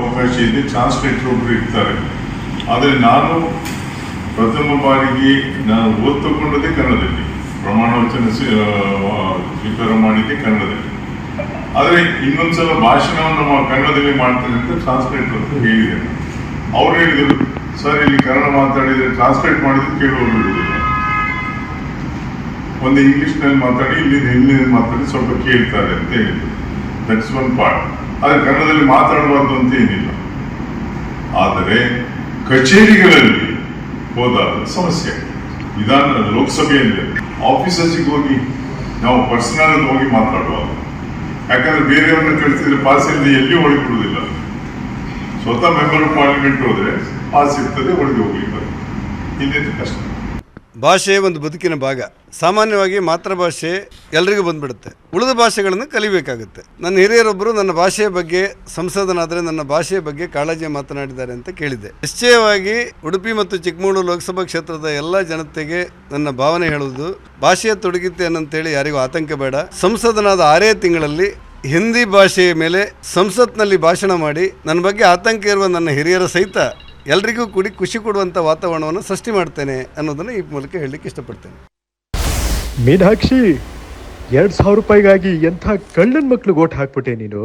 ಅವಕಾಶ ಇದೆ ಟ್ರಾನ್ಸ್ಲೇಟರ್ ಒಬ್ರು ಇರ್ತಾರೆ. ಆದರೆ ನಾನು ಪ್ರಥಮ ಬಾರಿಗೆ ನಾನು ಓದ್ ತಗೊಂಡದೇ ಕನ್ನಡದಲ್ಲಿ ಪ್ರಮಾಣ ವಚನ ಸ್ವೀಕಾರ ಮಾಡಿದ್ದೆ ಕನ್ನಡದಲ್ಲಿ. ಆದರೆ ಇನ್ನೊಂದ್ಸಲ ಭಾಷಣವನ್ನು ಕನ್ನಡದಲ್ಲಿ ಮಾಡ್ತೇನೆ ಅಂತ ಟ್ರಾನ್ಸ್ಲೇಟರ್ ಅಂತ ಹೇಳಿದೆ. ಅವ್ರು ಹೇಳಿದರು, ಸರ್, ಇಲ್ಲಿ ಕನ್ನಡ ಮಾತಾಡಿದರೆ ಟ್ರಾನ್ಸ್ಲೇಟ್ ಮಾಡಿದ್ರೆ ಕೇಳುವವರು ಇರುವುದಿಲ್ಲ. ಒಂದು ಇಂಗ್ಲಿಷ್ನಲ್ಲಿ ಮಾತಾಡಿ ಇಲ್ಲಿ ಹಿಂದಿನಲ್ಲಿ ಮಾತಾಡಿ ಸ್ವಲ್ಪ ಕೇಳ್ತಾರೆ ಅಂತ ಹೇಳಿದ್ರು. ದಟ್ಸ್ ಒನ್ ಪಾರ್ಟ್ ಆದರೆ ಕನ್ನಡದಲ್ಲಿ ಮಾತಾಡಬಾರ್ದು ಅಂತ ಏನಿಲ್ಲ. ಆದರೆ ಕಚೇರಿಗಳಲ್ಲಿ ಹೋದಾಗ ಸಮಸ್ಯೆ. ವಿಧಾನ ಲೋಕಸಭೆಯಲ್ಲಿ ಆಫೀಸರ್ಸಿಗೆ ಹೋಗಿ ನಾವು ಪರ್ಸನಲ್ ಹೋಗಿ ಮಾತಾಡುವಾಗ, ಯಾಕಂದ್ರೆ ಬೇರೆಯವ್ರನ್ನ ಕಳಿಸಿದ್ರೆ ಪಾಸ್ ಇಲ್ಲದೆ ಎಲ್ಲಿ ಒಳಗೆ ಬಿಡುವುದಿಲ್ಲ. ಸ್ವತಃ ಮೆಂಬರ್ ಆಫ್ ಪಾರ್ಲಿಮೆಂಟ್ ಹೋದ್ರೆ ಪಾಸ್ ಇರ್ತದೆ ಒಳಗೆ ಹೋಗ್ಲಿಕ್ಕೆ ಇನ್ನೇನು ಕಷ್ಟ. ಭಾಷೆ ಒಂದು ಬದುಕಿನ ಭಾಗ. ಸಾಮಾನ್ಯವಾಗಿ ಮಾತೃಭಾಷೆ ಎಲ್ರಿಗೂ ಬಂದ್ಬಿಡುತ್ತೆ. ಉಳಿದ ಭಾಷೆಗಳನ್ನು ಕಲಿಬೇಕಾಗುತ್ತೆ. ನನ್ನ ಹಿರಿಯರೊಬ್ಬರು ನನ್ನ ಭಾಷೆಯ ಬಗ್ಗೆ ಸಂಸದನಾದರೆ ನನ್ನ ಭಾಷೆಯ ಬಗ್ಗೆ ಕಾಳಜಿ ಮಾತನಾಡಿದ್ದಾರೆ ಅಂತ ಕೇಳಿದ್ದೆ. ನಿಶ್ಚಯವಾಗಿ ಉಡುಪಿ ಮತ್ತು ಚಿಕ್ಕಮಗಳೂರು ಲೋಕಸಭಾ ಕ್ಷೇತ್ರದ ಎಲ್ಲ ಜನತೆಗೆ ನನ್ನ ಭಾವನೆ ಹೇಳುವುದು, ಭಾಷೆಯ ತೊಡಗಿತ್ತೆ ಅನ್ನಂತೇಳಿ ಯಾರಿಗೂ ಆತಂಕ ಬೇಡ. ಸಂಸದನಾದ ಆರೇ ತಿಂಗಳಲ್ಲಿ ಹಿಂದಿ ಭಾಷೆಯ ಮೇಲೆ ಸಂಸತ್ನಲ್ಲಿ ಭಾಷಣ ಮಾಡಿ, ನನ್ನ ಬಗ್ಗೆ ಆತಂಕ ಇರುವ ನನ್ನ ಹಿರಿಯರ ಸಹಿತ ಎಲ್ರಿಗೂ ಕೂಡಿ ಖುಷಿ ಕೊಡುವಂಥ ವಾತಾವರಣವನ್ನು ಸೃಷ್ಟಿ ಮಾಡ್ತೇನೆ ಅನ್ನೋದನ್ನು ಈ ಮೂಲಕ ಹೇಳಲಿಕ್ಕೆ ಇಷ್ಟಪಡ್ತೇನೆ. ಮೀನಾಕ್ಷಿ, ಎರಡು ಸಾವಿರ ರೂಪಾಯಿಗಾಗಿ ಎಂಥ ಕಳ್ಳನ ಮಕ್ಕಳು ಓಟ್ ಹಾಕ್ಬಿಟ್ಟೆ ನೀನು?